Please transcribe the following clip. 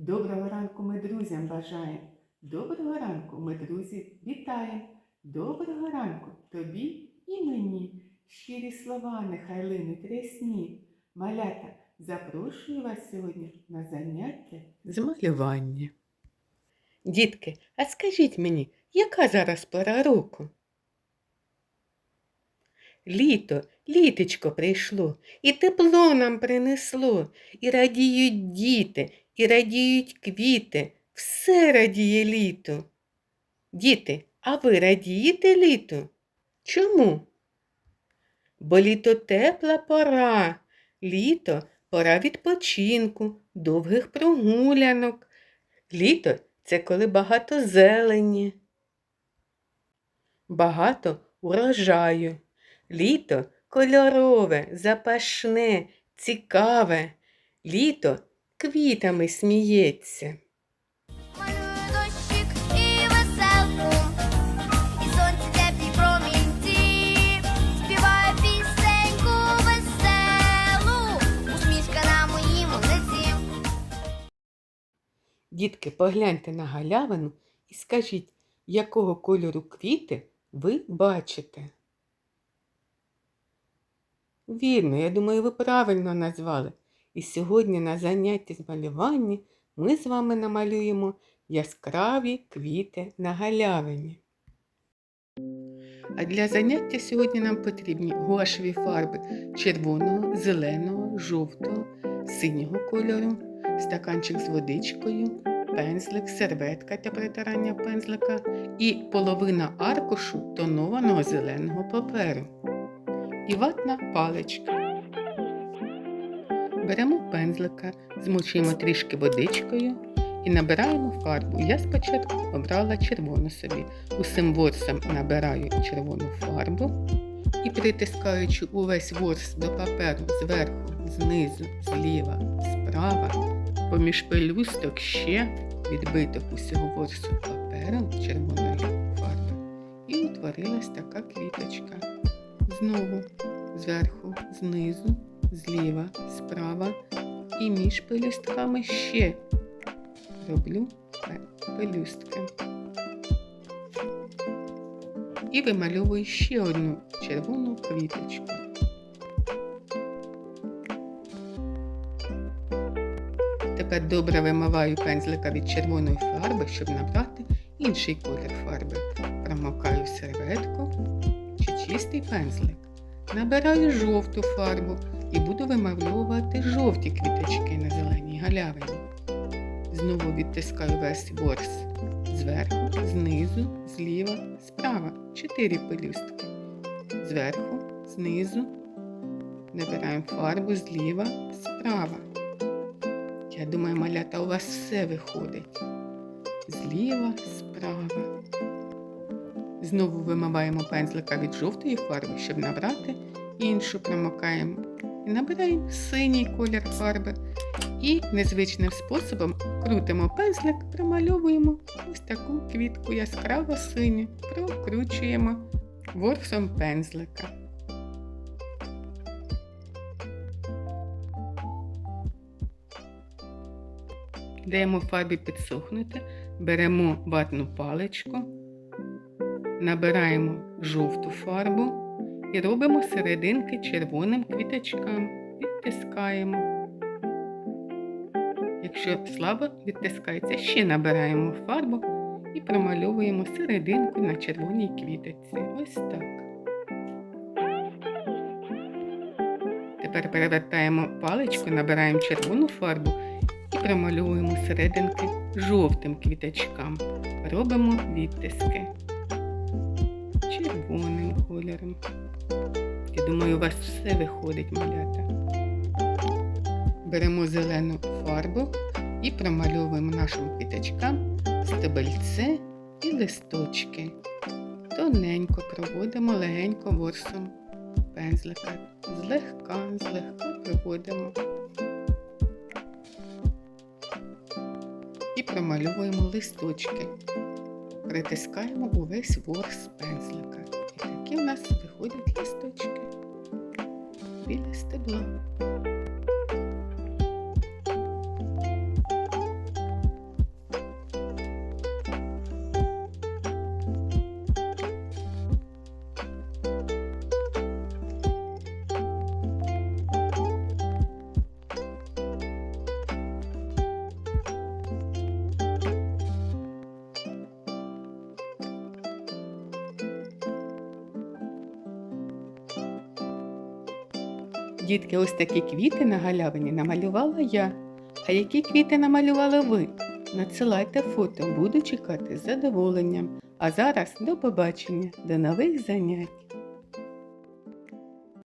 Доброго ранку ми друзям бажаємо. Доброго ранку ми друзі вітаємо. Доброго ранку тобі і мені. Щирі слова нехай линуть рясні. Малята, запрошую вас сьогодні на заняття з малювання. Дітки, а скажіть мені, яка зараз пора року? Літо, літечко прийшло, і тепло нам принесло, і радіють діти, і радіють квіти, все радіє літо. Діти, а ви радієте літо? Чому? Бо літо тепла пора, літо пора відпочинку, довгих прогулянок. Літо це коли багато зелені, багато урожаю. Літо кольорове, запашне, цікаве. Літо квітами сміється. Дітки, погляньте на галявину і скажіть, якого кольору квіти ви бачите? Вірно, я думаю, ви правильно назвали. І сьогодні на занятті з малювання ми з вами намалюємо яскраві квіти на галявині. А для заняття сьогодні нам потрібні гуашеві фарби червоного, зеленого, жовтого, синього кольору, стаканчик з водичкою, пензлик, серветка для притирання пензлика і половина аркушу тонованого зеленого паперу. І ватна паличка. Беремо пензлика, змочуємо трішки водичкою і набираємо фарбу. Я спочатку обрала червону собі. Усім ворсом набираю червону фарбу і притискаючи увесь ворс до паперу зверху, знизу, зліва, справа, поміж пелюсток ще відбиток усього ворсу папером червоної фарби. І утворилась така квіточка. Знову зверху, знизу, зліва, справа і між пелюстками ще роблю пелюстки. І вимальовую ще одну червону квіточку. Тепер добре вимиваю пензлика від червоної фарби, щоб набрати інший колір фарби. Промокаю серветку чи чистий пензлик. Набираю жовту фарбу і буду вимальовувати жовті квіточки на зеленій галявині. Знову відтискаю весь ворс зверху, знизу, зліва, справа. Чотири пелюстки. Зверху, знизу. Набираємо фарбу зліва, справа. Я думаю, малята, у вас все виходить. Зліва, справа. Знову вимиваємо пензлика від жовтої фарби, щоб набрати іншу промокаємо. Набираємо синій колір фарби. І незвичним способом крутимо пензлик, промальовуємо ось таку квітку яскраво синю, прокручуємо ворсом пензлика. Даємо фарбі підсохнути, беремо ватну паличку, набираємо жовту фарбу і робимо серединки червоним квіточкам, відтискаємо. Якщо слабо відтискається, ще набираємо фарбу і промальовуємо серединку на червоній квіточці. Ось так. Тепер перевертаємо паличку, набираємо червону фарбу і промальовуємо серединки жовтим квіточкам. Робимо відтиски червоним кольором. Я думаю, у вас все виходить, малята. Беремо зелену фарбу і промальовуємо нашим квіточкам стебельце і листочки. Тоненько проводимо легенько ворсом пензлика. Злегка, злегка проводимо. І промальовуємо листочки. Притискаємо увесь ворс пензлика. Такі в нас виходять листочки біля стебла. Дітки, ось такі квіти на галявині намалювала я. А які квіти намалювали ви? Надсилайте фото, буду чекати з задоволенням. А зараз до побачення, до нових занять.